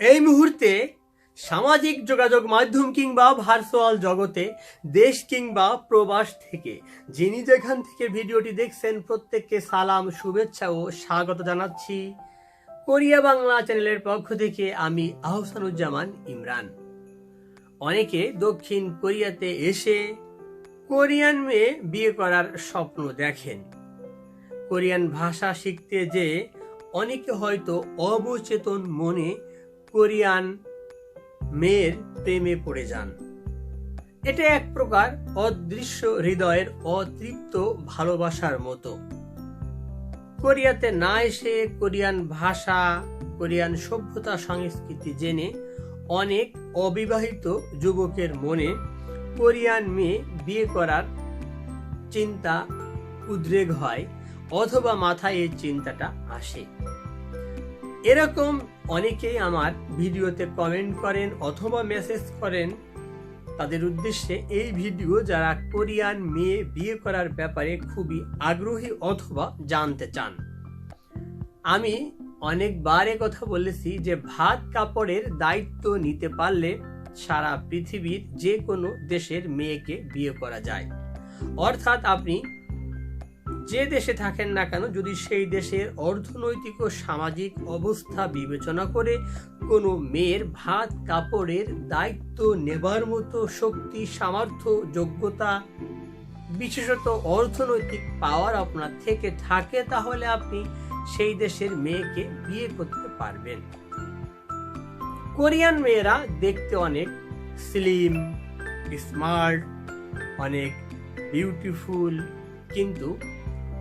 এই মুহূর্তে সামাজিক যোগাযোগ মাধ্যম কিংবা ভার্চুয়াল জগতে দেশ কিংবা প্রবাস থেকে যিনি যেখান থেকে ভিডিওটি দেখছেন, প্রত্যেককে সালাম, শুভেচ্ছা ও স্বাগত জানাচ্ছি কোরিয়া বাংলা চ্যানেলের পক্ষ থেকে আমি আহসানুজ্জামান ইমরান। অনেকে দক্ষিণ কোরিয়াতে এসে কোরিয়ান মেয়ে বিয়ে করার স্বপ্ন দেখেন। কোরিয়ান ভাষা শিখতে যে অনেকে হয়তো অবচেতন মনে কোরিয়ান মেয়ের প্রেমে পড়ে যান। এটা এক প্রকার অদৃশ্য হৃদয়ের অতৃপ্ত ভালোবাসার মতো। কোরিয়াতে না এসে কোরিয়ান ভাষা, কোরিয়ান সভ্যতা সংস্কৃতি জেনে অনেক অবিবাহিত যুবকের মনে কোরিয়ান মেয়ে বিয়ে করার চিন্তা উদ্রেক হয়, অথবা মাথায় এই চিন্তাটা আসে। এরকম অনেকেই আমার ভিডিওতে কমেন্ট করেন অথবা মেসেজ করেন। তাদের উদ্দেশ্যে এই ভিডিও যারা কোরিয়ান মেয়ে বিয়ে করার ব্যাপারে খুবই আগ্রহী অথবা জানতে চান। আমি অনেকবার কথা বলেছি যে ভাত কাপড়ের দায়িত্ব নিতে পারলে সারা পৃথিবীর যে কোনো দেশের মেয়েকে বিয়ে করা যায়। অর্থাৎ আপনি যে দেশে থাকেন না কেন, যদি সেই দেশের অর্থনৈতিক ও সামাজিক অবস্থা বিবেচনা করে কোনো মেয়ের ভাত, কাপড়ের দায়িত্ব নেবার মতো শক্তি, সামর্থ্য, যোগ্যতা, বিশেষত অর্থনৈতিক পাওয়ার আপনার থেকে থাকে, তাহলে আপনি সেই দেশের মেয়েকে বিয়ে করতে পারবেন। কোরিয়ান মেয়েরা দেখতে অনেক স্লিম স্মার্ট অনেক বিউটিফুল কিন্তু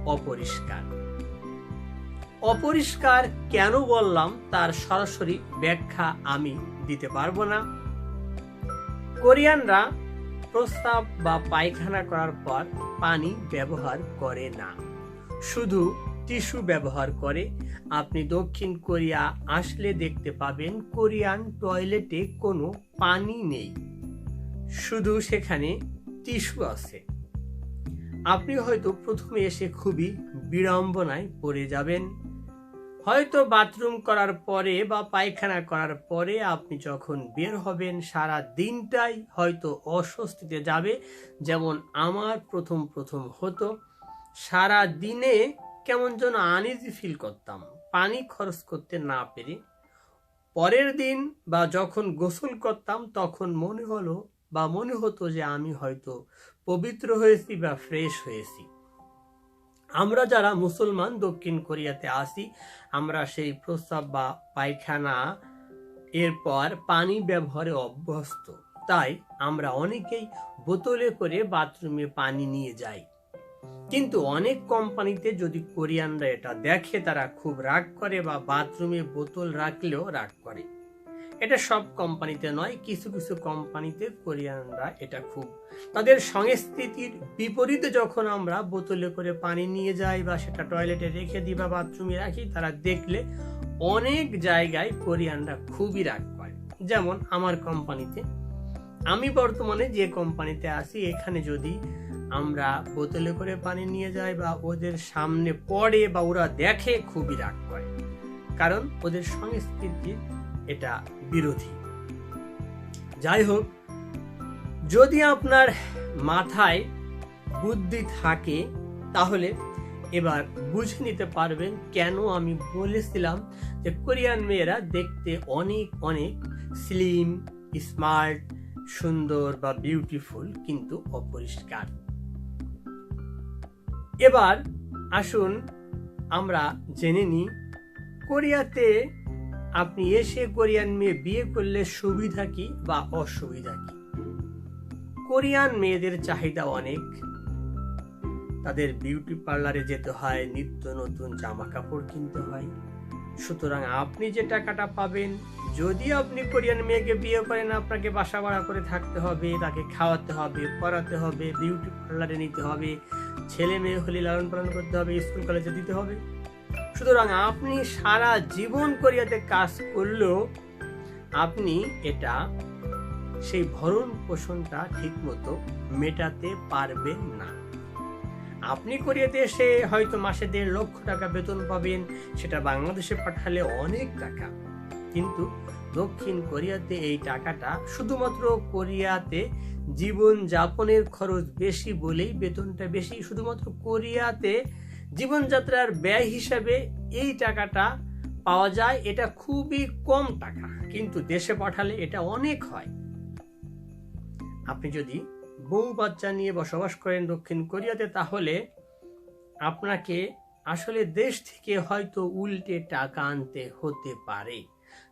অপরিষ্কার। অপরিষ্কার কেন বললাম তার সরাসরি ব্যাখ্যা আমি দিতে পারব না। কোরিয়ানরা প্রস্তাব বা পায়খানা করার পর পানি ব্যবহার করে না। শুধু টিস্যু ব্যবহার করে। আপনি দক্ষিণ কোরিয়া আসলে দেখতে পাবেন কোরিয়ান টয়লেটে কোনো পানি নেই। শুধু সেখানে টিস্যু আছে। আপনি হয়তো প্রথমে এসে খুবই বিড়ম্বনায় পড়ে যাবেন। হয়তো বাথরুম করার পরে বা পায়খানা করার পরে আপনি যখন বের হবেন, সারা দিনটাই হয়তো অস্বস্তিতে যাবে, যেমন আমার প্রথম প্রথম হতো। সারা দিনে কেমন যেন আনইজি ফিল করতাম, পানি খরচ করতে না পেরে। পরের দিন বা যখন গোসল করতাম, তখন মনে হলো বা মনে হতো যে আমি হয়তো পবিত্র হয়েছি বা ফ্রেশ হয়েছি। আমরা যারা মুসলমান দক্ষিণ কোরিয়াতে আসি আমরা সেই প্রস্রাব বা পায়খানা এরপর পানি ব্যবহারে অভ্যস্ত। তাই আমরা অনেকেই বোতলে করে বাথরুমে পানি নিয়ে যাই। কিন্তু অনেক কোম্পানিতে যদি কোরিয়ানরা এটা দেখে, তারা খুব রাগ করে বা বাথরুমে বোতল রাখলেও রাগ করে। এটা সব কোম্পানিতে নয়, কিছু কিছু কোম্পানিতে কোরিয়ানরা এটা খুব। তাদের সংস্কৃতির বিপরীতে যখন আমরা বোতলে করে পানি নিয়ে যাই বা সেটা টয়লেটে রেখে দিই বা বাথরুমে রাখি, তারা দেখলে অনেক জায়গায় কোরিয়ানরা খুবই রাগ করে। যেমন আমার কোম্পানিতে। আমি বর্তমানে যে কোম্পানিতে আছি, এখানে যদি আমরা বোতলে করে পানি নিয়ে যাই বা ওদের সামনে পড়ে বা ওরা দেখে, খুবই রাগ করে। কারণ ওদের সংস্কৃতির এটা বিরোধী। যাই হোক যদি আপনার মাথায় বুদ্ধি থাকে, তাহলে এবার বুঝে নিতে পারবেন কেন আমি বলেছিলাম যে কোরিয়ান মেয়েরা দেখতে অনেক অনেক স্লিম স্মার্ট সুন্দর বা বিউটিফুল কিন্তু অপরিষ্কার। এবার আসুন আমরা জেনে নিই কোরিয়াতে আপনি এসে কোরিয়ান মেয়ে বিয়ে করলে সুবিধা কি বা অসুবিধা কি? কোরিয়ান মেয়েদের চাহিদা অনেক। তাদের বিউটি পার্লারে যেতে হয়, নিত্য নতুন জামা কাপড় কিনতে হয়। সুতরাং আপনি যে টাকাটা পাবেন, যদি আপনি কোরিয়ান মেয়েকে বিয়ে করেন, আপনাকে বাসা ভাড়া করে থাকতে হবে, তাকে খাওয়াতে হবে, পড়াতে হবে, বিউটি পার্লারে নিতে হবে, ছেলে মেয়ে হলে লালন পালন করতে হবে, স্কুল কলেজে দিতে হবে। সুতরাং আপনি সারা জীবন কোরিয়াতে কাজ করলেও আপনি এটা সেই ভরণ পোষণটা ঠিকমতো মেটাতে পারবেন না। আপনি কোরিয়াতে এসে হয়তো মাসে দেড় লক্ষ টাকা বেতন পাবেন, সেটা বাংলাদেশে পাঠালে অনেক টাকা। কিন্তু দক্ষিণ কোরিয়াতে এই টাকাটা শুধুমাত্র কোরিয়াতে জীবন যাপনের খরচ বেশি বলেই, বেতনটা বেশি, শুধুমাত্র কোরিয়াতে জীবনযাত্রার ব্যয় হিসাবে এই টাকাটা পাওয়া যায়। এটা খুবই কম টাকা, কিন্তু দেশে পাঠালে এটা অনেক হয়। আপনি যদি বউ বাচ্চা নিয়ে বসবাস করেন দক্ষিণ কোরিয়াতে, তাহলে আপনাকে আসলে দেশ থেকে হয়তো উল্টে টাকা আনতে হতে পারে।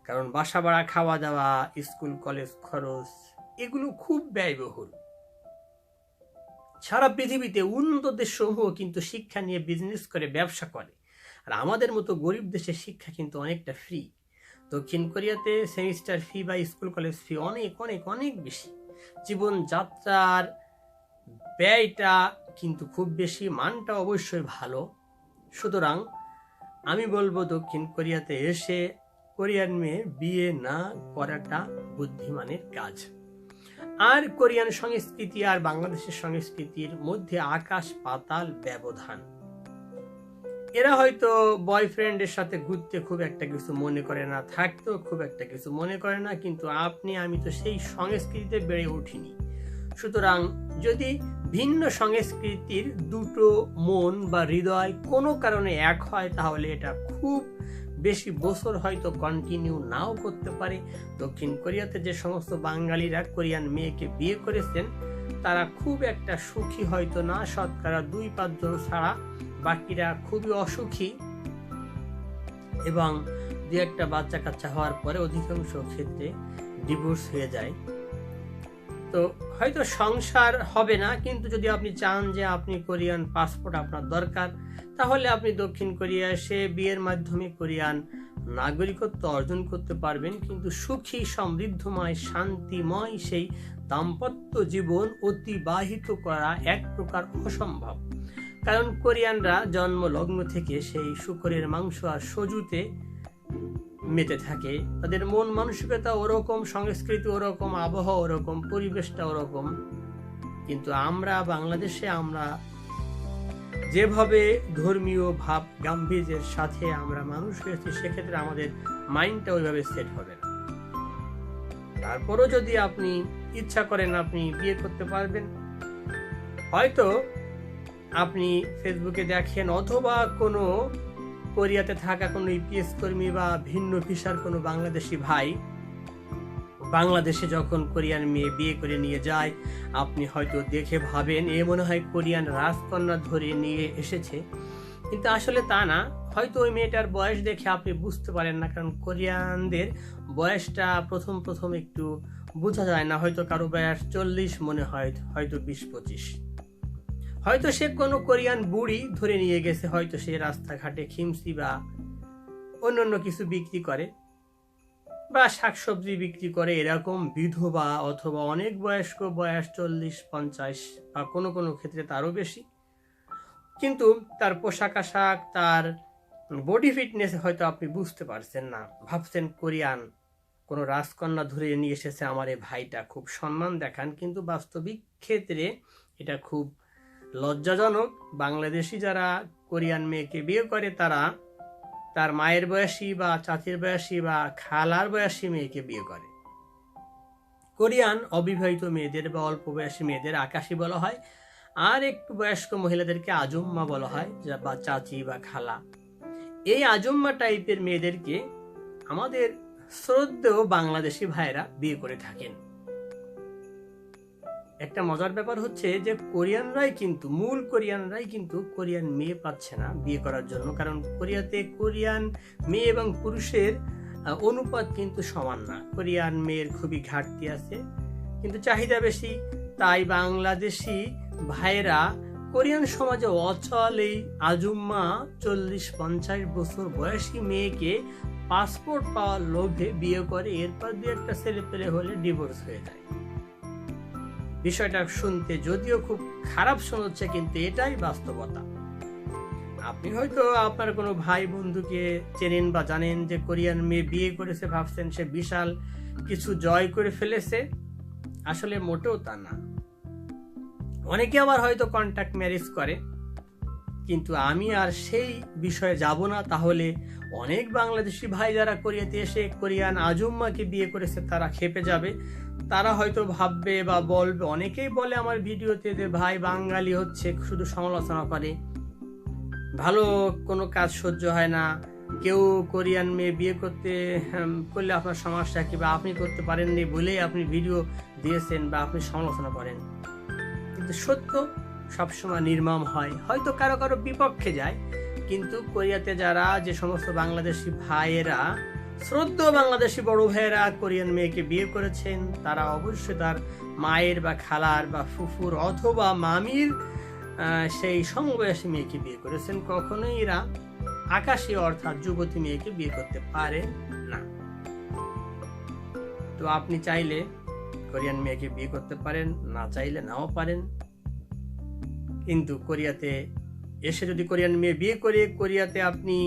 কারণ বাসা ভাড়া, খাওয়া দাওয়া, স্কুল, কলেজ খরচ, এগুলো খুব ব্যয়বহুল। সারা পৃথিবীতে উন্নত দেশসমূহ কিন্তু শিক্ষা নিয়ে বিজনেস করে, ব্যবসা করে। আর আমাদের মতো গরিব দেশে শিক্ষা কিন্তু অনেকটা ফ্রি দক্ষিণ কোরিয়াতে সেমিস্টার ফি বা স্কুল কলেজ ফি অনেক অনেক অনেক বেশি। জীবনযাত্রার ব্যয়টা কিন্তু খুব বেশি, মানটা অবশ্যই ভালো। সুতরাং আমি বলব দক্ষিণ কোরিয়াতে এসে কোরিয়ান মেয়ে বিয়ে না করাটা বুদ্ধিমানের কাজ। আর কোরিয়ান সংস্কৃতি আর বাংলাদেশের সংস্কৃতির মধ্যে আকাশ পাতাল ব্যবধান। এরা হয়তো বয়ফ্রেন্ডের সাথে ঘুরতে খুব একটা কিছু মনে করে না থাকতেও খুব একটা কিছু মনে করে না, কিন্তু আপনি, আমি তো সেই সংস্কৃতিতে বেড়ে উঠিনি। সুতরাং যদি ভিন্ন সংস্কৃতির দুটো মন বা হৃদয় কোনো কারণে এক হয়, তাহলে এটা খুব বেশি বছর হয়তো কন্টিনিউ নাও করতে পারে। দক্ষিণ কোরিয়াতে যে সমস্ত বাঙালিরা কোরিয়ান মেয়েকে বিয়ে করেছেন, তারা খুব একটা সুখী হয়তো না, শতকরা দুই পাঁচজন ছাড়া। বাকিরা খুবই অসুখী। এবং দু একটা বাচ্চা কাচ্চা হওয়ার পরে অধিকাংশ ক্ষেত্রে ডিভোর্স হয়ে যায়। তো হয়তো সংসার হবে না, কিন্তু যদি আপনি চান যে আপনি কোরিয়ান পাসপোর্ট আপনার দরকার তাহলে আপনি দক্ষিণ কোরিয়া এসে বিয়ের মাধ্যমে কোরিয়ান নাগরিকত্ব অর্জন করতে পারবেন, কিন্তু সুখী, সমৃদ্ধময়, শান্তিময় সেই দাম্পত্য জীবন অতিবাহিত করা এক প্রকার অসম্ভব। কারণ কোরিয়ানরা জন্ম লগ্ন থেকে সেই শুকরের মাংস আর সজুতে মেতে থাকে। তাদের মন মানসিকতা ওরকম, সংস্কৃতি ওরকম, আবহাওয়া ওরকম, পরিবেশটা ওরকম। কিন্তু আমরা বাংলাদেশে আমরা যেভাবে ধর্মীয় ভাব গাম্ভীর্যের সাথে আমরা মানুষ হয়েছি, সেক্ষেত্রে আমাদের মাইন্ডটা ওইভাবে সেট হবে না। তারপরও যদি আপনি ইচ্ছা করেন আপনি বিয়ে করতে পারবেন। হয়তো আপনি ফেসবুকে দেখেন অথবা কোনো কোরিয়াতে থাকা কোনো ইপিএস কর্মী বা ভিন্ন ভিসার কোনো বাংলাদেশি ভাই বাংলাদেশে যখন কোরিয়ান মেয়ে বিয়ে করে নিয়ে যায়, আপনি হয়তো দেখে ভাবেন, এ মনে হয় কোরিয়ান রাজকন্যা ধরে নিয়ে এসেছে। কিন্তু আসলে তা না। হয়তো ওই মেয়েটার বয়স দেখে আপনি বুঝতে পারেন না, কারণ কোরিয়ানদের বয়সটা প্রথম প্রথম একটু বোঝা যায় না। হয়তো কারও বয়স চল্লিশ, মনে হয় হয়তো বিশ, পঁচিশ। হয়তো সে কোনো কোরিয়ান বুড়ি ধরে নিয়ে গেছে, হয়তো সে রাস্তাঘাটে খিমসি বা অন্য অন্য কিছু বিক্রি করে। বা শাকসবজি বিক্রি করে এরকম বিধবা অথবা অনেক বয়স্ক বয়স চল্লিশ, পঞ্চাশ বা কোনো কোনো ক্ষেত্রে তারও বেশি। কিন্তু তার পোশাক আশাক, তার বডি ফিটনেস হয়তো আপনি বুঝতে পারছেন না। ভাবছেন, কোরিয়ান, কোনো রাজকন্যা ধরে নিয়ে এসেছে আমার এই ভাইটা। খুব সম্মান দেখান, কিন্তু বাস্তবিক ক্ষেত্রে এটা খুব লজ্জাজনক। বাংলাদেশি যারা কোরিয়ান মেয়েকে বিয়ে করে, তারা তার মায়ের বয়সী বা চাচির বয়সী বা খালার বয়সী মেয়েকে বিয়ে করে। কোরিয়ান অবিবাহিত মেয়েদের বা অল্প বয়সী মেয়েদের আকাশী বলা হয়, আর একটু বয়স্ক মহিলাদেরকে আজম্মা বলা হয়, যা বা চাচি বা খালা। এই আজম্মা টাইপের মেয়েদেরকে আমাদের শ্রদ্ধেয় বাংলাদেশি ভাইরা বিয়ে করে থাকেন। একটা মজার ব্যাপার হচ্ছে যে কোরিয়ানরাই কিন্তু, মূল কোরিয়ানরাই কিন্তু কোরিয়ান মেয়ে পাচ্ছে না বিয়ে করার জন্য। কারণ কোরিয়াতে কোরিয়ান মেয়ে এবং পুরুষের অনুপাত কিন্তু সমান না। কোরিয়ান মেয়ের খুবই ঘাটতি আছে। কিন্তু চাহিদা বেশি। তাই বাংলাদেশি ভাইয়েরা কোরিয়ান সমাজে অচল এই আজুম্মা চল্লিশ পঞ্চাশ বছর বয়সী মেয়েকে পাসপোর্ট পাওয়ার লোভে বিয়ে করে। এরপর দু একটা ছেলে পেলে হলে ডিভোর্স হয়ে যায়। বিষয়টা শুনতে যদিও খুব খারাপ শোনাচ্ছে কিন্তু এটাই বাস্তবতা। আপনি হয়তো আপনার কোনো ভাই বন্ধুকে চেনেন বা জানেন যে কোরিয়ান মেয়ে বিয়ে করেছে, ভাবছেন সে বিশাল কিছু জয় করে ফেলেছে। আসলে মোটেও তা না। অনেকে আবার হয়তো কন্ট্যাক্ট ম্যারেজ করে, কিন্তু আমি আর সেই বিষয়ে যাব না। তাহলে অনেক বাংলাদেশি ভাই যারা কোরিয়াতে এসে কোরিয়ান আজুম্মাকে বিয়ে করেছে, তারা খেপে যাবে। তারা হয়তো ভাববে বা বলবে, অনেকেই বলে আমার ভিডিওতে যে, ভাই, বাঙালি হচ্ছে শুধু সমালোচনা করে। ভালো কোনো কাজ সহ্য হয় না। কেউ কোরিয়ান মেয়ে বিয়ে করতে করলে আপনার সমস্যা কি বা আপনি করতে পারেননি বলেই আপনি ভিডিও দিয়েছেন বা আপনি সমালোচনা করেন। কিন্তু সত্য সবসময় নির্মম হয়। হয়তো কারও কারও বিপক্ষে যায়, কিন্তু কোরিয়াতে যারা যে সমস্ত বাংলাদেশি ভাইয়েরা শ্রদ্ধ বাংলাদেশি বড় ভাইয়েরা, কোরিয়ান মেয়েকে বিয়ে করেছেন, তারা অবশ্যই তার মায়ের বা খালার বা ফুফুর অথবা মামির সেই সমবয়সী মেয়েকে বিয়ে করেছেন। কখনোই এরা আকাশী অর্থাৎ যুবতী মেয়েকে বিয়ে করতে পারে না। তো আপনি চাইলে কোরিয়ান মেয়েকে বিয়ে করতে পারেন, না চাইলে নাও পারেন। কিন্তু কোরিয়াতে এসে যদি কোরিয়ান মেয়ে বিয়ে করে, কোরিয়াতে আপনি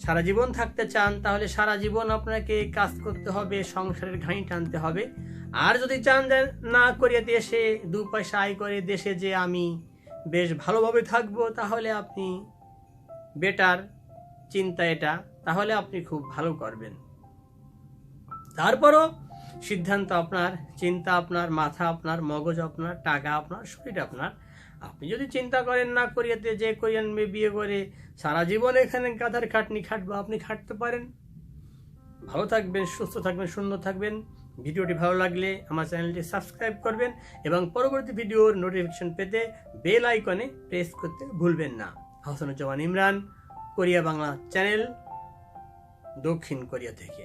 সারা জীবন থাকতে চান, তাহলে সারা জীবন আপনাকে কাজ করতে হবে, সংসারের ঘানি টানতে হবে। আর যদি চান যে না কোরিয়াতে দেশে দু পয়সা আয় করে দেশে যে আমি বেশ ভালোভাবে থাকব, তাহলে আপনি বেটার চিন্তা এটা, তাহলে আপনি খুব ভালো করবেন। তারপরও সিদ্ধান্ত আপনার, চিন্তা আপনার, মাথা আপনার, মগজ আপনার, টাকা আপনার, শরীর আপনার। আপনি যদি চিন্তা করেন না কোরিয়াতে যে কোরিয়ান, মেয়ে বিয়ে করে সারা জীবন এখানে গাধার খাটনি খাটবো, আপনি খাটতে পারেন। ভালো থাকবেন, সুস্থ থাকবেন, সুন্দর থাকবেন। ভিডিওটি ভালো লাগলে আমার চ্যানেলটি সাবস্ক্রাইব করবেন এবং পরবর্তী ভিডিওর নোটিফিকেশন পেতে বেল আইকনে প্রেস করতে ভুলবেন না। হাসানুজ্জামান ইমরান, কোরিয়া বাংলা চ্যানেল দক্ষিণ কোরিয়া থেকে।